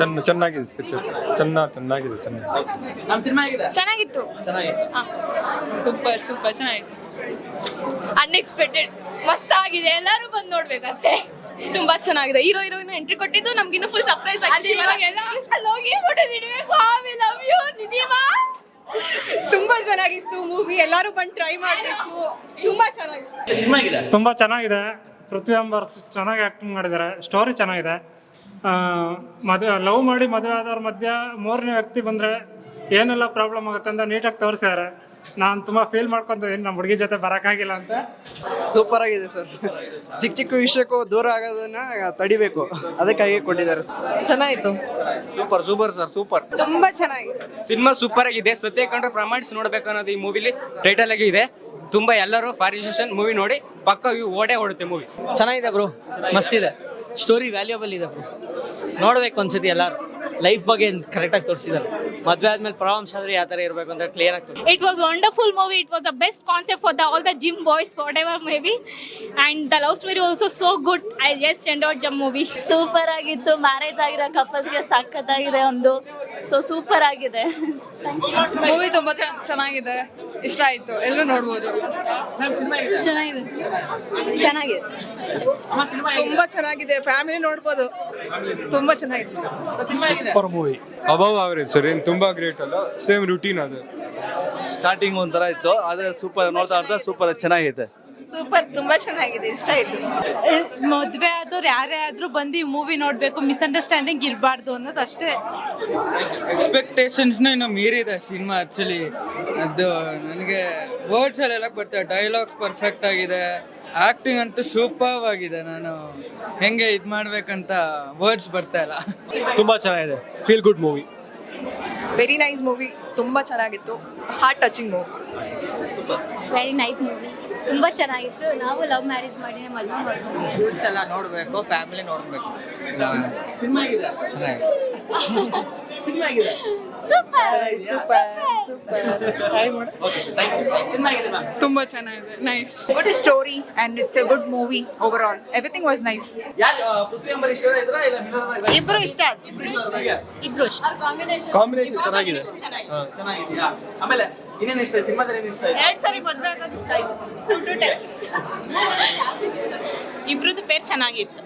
ಚೆನ್ನ ಚೆನ್ನಾಗಿದೆ ಪಿಕ್ಚರ್ ಚೆನ್ನ ಚೆನ್ನಾಗಿದೆ ಚೆನ್ನಾಗಿ ನಮ್ಮ ಸಿನಿಮಾ ಆಗಿದೆ ಚೆನ್ನಾಗಿತ್ತು. ಚೆನ್ನಾಗಿತ್ತು. ಸೂಪರ್ ಸೂಪರ್ ಚೆನ್ನಾಗಿತ್ತು. ಅನ್ಎಕ್ಸ್ಪೆಕ್ಟೆಡ್ ಮಸ್ತ್ ಆಗಿದೆ. ಎಲ್ಲರೂ ಬಂದು ನೋಡ್ಬೇಕು ಅಷ್ಟೇ. ತುಂಬಾ ಚೆನ್ನಾಗಿದೆ. ಹೀರೋ ಹೀರೋಯಿನ್ ಎಂಟ್ರಿ ಕೊಟ್ಟಿದ್ದು ನಮ್ಗಿನ್ನು ಫುಲ್ ಸರ್ಪ್ರೈಸ್ ಆಗಿದೆ. ಇವಾಗೆಲ್ಲ ಅಲ್ಲಿ ಹೋಗಿ ಫೋಟೋ ಇಡಬೇಕು ಐ ಲವ್ ಯು ನಿಧಿಮಾ. ತುಂಬಾ ಚೆನ್ನಾಗಿತ್ತು ಮೂವಿ ಎಲ್ಲರೂ ಬಂದು ಟ್ರೈ ಮಾಡಬೇಕು. ತುಂಬಾ ಚೆನ್ನಾಗಿತ್ತು. ಸಿನಿಮಾ ಆಗಿದೆ ತುಂಬಾ ಚೆನ್ನಾಗಿದೆ. ಪೃಥ್ವಿ ಅಂಬರ್ಸ್ ಚೆನ್ನಾಗಿ ಆಕ್ಟಿಂಗ್ ಮಾಡಿದ್ದಾರೆ. ಸ್ಟೋರಿ ಚೆನ್ನಾಗಿದೆ. ಮದುವೆ ಲವ್ ಮಾಡಿ ಮದುವೆ ಆದವ್ರ ಮಧ್ಯ ಮೂರನೇ ವ್ಯಕ್ತಿ ಬಂದರೆ ಏನೆಲ್ಲ ಪ್ರಾಬ್ಲಮ್ ಆಗುತ್ತೆ ಅಂತ ನೀಟಾಗಿ ತೋರಿಸ್ಯಾರೆ. ನಾನು ತುಂಬ ಫೀಲ್ ಮಾಡ್ಕೊಂತಿದ್ದೀನಿ ನಮ್ಮ ಹುಡುಗಿ ಜೊತೆ ಬರೋಕ್ಕಾಗಿಲ್ಲ ಅಂತ. ಸೂಪರ್ ಆಗಿದೆ ಸರ್ ಚಿಕ್ಕ ಚಿಕ್ಕ ವಿಷಯಕ್ಕೂ ದೂರ ಆಗೋದನ್ನ ತಡಿಬೇಕು. ಅದಕ್ಕಾಗಿ ಕೊಟ್ಟಿದ್ದಾರೆ ಚೆನ್ನಾಗಿತ್ತು ಸೂಪರ್ ಸೂಪರ್ ಸರ್ ಸೂಪರ್ ತುಂಬಾ ಚೆನ್ನಾಗಿದೆ. ಸಿನಿಮಾ ಸೂಪರ್ ಆಗಿದೆ. ಸತ್ಯ ಕಂಡ್ರೆ ಪ್ರಮಾಣಿಸಿ ನೋಡ್ಬೇಕು ಅನ್ನೋದು ಈ ಮೂವಿಲಿ ಟೈಟಲ್ ಆಗಿ ಇದೆ. ತುಂಬಾ ಎಲ್ಲರೂ ಫಾರಿನ್ ಮೂವಿ ನೋಡಿ ಪಕ್ಕ ಓಡೇ ಓಡುತ್ತೆ ಮೂವಿ ಚೆನ್ನಾಗಿದೆ ಬ್ರೋ ಮಸ್ತಿದೆ ಇದೆ. ಸ್ಟೋರಿ ವ್ಯಾಲ್ಯೂಬಲ್ ಇದೆ ಬ್ರೋ ನೋಡ್ಬೇಕು ಒಂದ್ಸತಿ ಎಲ್ಲರೂ. ಲೈಫ್ ಬಗ್ಗೆ ಕರೆಕ್ಟಾಗಿ ತೋರಿಸಿದ್ದಾರೆ ಮದುವೆ ಆದ್ಮೇಲೆ ಪ್ರಾಬ್ಲಮ್ಸ್ ಆದ್ರೆ ಯಾವ ಥರ ಇರಬೇಕು ಅಂತ ಕ್ಲಿಯರ್ ಆಗಿ was It was wonderful movie. It was the best concept for the all the gym boys, whatever and the love story also so good I I just out the movie super ಆಗಿತ್ತು. Marriage ಆಗಿರೋ ಕಪಲ್ಸ್ಗೆ ಸಖತ್ತಾಗಿದೆ ಒಂದು. So super ಆಗಿದೆ. Movie ತುಂಬಾ ಚೆನ್ನಾಗಿದೆ. ಇಷ್ಟ ಆಯ್ತು. ಎಲ್ಲರೂ ನೋಡ್ಬೋದು. ಚೆನ್ನಾಗಿದೆ. ಚೆನ್ನಾಗಿದೆ. ಅಮ್ಮ ಸಿನಿಮಾ ತುಂಬಾ ಚೆನ್ನಾಗಿದೆ. ಫ್ಯಾಮಿಲಿ ನೋಡ್ಬೋದು. ತುಂಬಾ ಚೆನ್ನಾಗಿದೆ. ಮೂವಿ ಅಬವ್ ಅವರೇಜ್ ಸರ್ ಏನು ತುಂಬಾ ಗ್ರೇಟ್ ಅಲ್ಲ. ಸೇಮ್ ರುಟೀನ್ ಅದು. ಸ್ಟಾರ್ಟಿಂಗ್ ಒಂಥರ ಇತ್ತು. ಆದರೆ ಸೂಪರ್ ನೋಡ್ತಾ ನೋಡ್ತಾ ಸೂಪರ್ ಚೆನ್ನಾಗಿದೆ. ಸೂಪರ್ ತುಂಬಾ ಚೆನ್ನಾಗಿದೆ. ಇಷ್ಟ ಆಯ್ತು. ಮದ್ವೆ ಆದವ್ರು ಯಾರೇ ಆದ್ರೂ ಬಂದು ಈ ಮೂವಿ ನೋಡ್ಬೇಕು. ಮಿಸ್ಅಂಡರ್ಸ್ಟ್ಯಾಂಡಿಂಗ್ ಇರಬಾರ್ದು ಅನ್ನೋದು ಅಷ್ಟೇ. ಎಕ್ಸ್ಪೆಕ್ಟೇಷನ್ಸ್ನ ಇನ್ನು ಮೀರಿದೆ ಸಿನಿಮಾ ಆ್ಯಕ್ಚುಲಿ ಅದು ನನಗೆ ವರ್ಡ್ಸ್ ಅಲ್ಲಿ ಹೇಳಕ್ ಬರ್ತದೆ ಡೈಲಾಗ್ಸ್ ಪರ್ಫೆಕ್ಟ್ ಆಗಿದೆ. ಆಕ್ಟಿಂಗ್ ಅಂತೂ ಸೂಪರ್ ಆಗಿದೆ. ನಾನು ಹೆಂಗೆ ಇದು ಮಾಡ್ಬೇಕಂತ ವರ್ಡ್ಸ್ ಬರ್ತಾ ಇಲ್ಲ. ತುಂಬಾ ಚೆನ್ನಾಗಿದೆ. Feel good movie very nice movie ತುಂಬಾ ಚೆನ್ನಾಗಿತ್ತು. Heart touching movie very nice movie ತುಂಬಾ ಚೆನ್ನಾಗಿತ್ತು. ನಾವು ಲವ್ ಮ್ಯಾರೇಜ್ ಮಾಡಿ ಮದುವೆ ಮಾಡ್ಕೊಂಡು ಎಲ್ಲ ನೋಡಬೇಕು ಫ್ಯಾಮಿಲಿ ನೋಡಬೇಕು. ಸಿನಿಮಾ ಆಗಿದೆ ಸಿನಿಮಾ ಆಗಿದೆ super okay thank you cinema ಆಗಿದೆ ಮ್ಯಾಮ್ ತುಂಬಾ ಚೆನ್ನಾಗಿದೆ. Nice good story and it's a good movie overall everything was nice ಇಬ್ರು ಇಷ್ಟ. ಇಬ್ರು ಕಾಂಬಿನೇಷನ್ ಚೆನ್ನಾಗಿದೆ. ಚೆನ್ನಾಗಿದ್ಯಾ? ಆಮೇಲೆ ಇನ್ನೇನು ಇಷ್ಟ? ಸಿನಿಮಾದಲ್ಲಿ ಏನು ಇಷ್ಟ ಆಯ್ತು? ಎರಡ್ ಸರಿ ಮದ್ವೆ ಆಗೋದು ಇಷ್ಟ ಆಯ್ತು. ಟು ಟು ಟೈಮ್ಸ್ ಇಬ್ರದ್ದು ಪೇರ್ ಚೆನ್ನಾಗಿತ್ತು.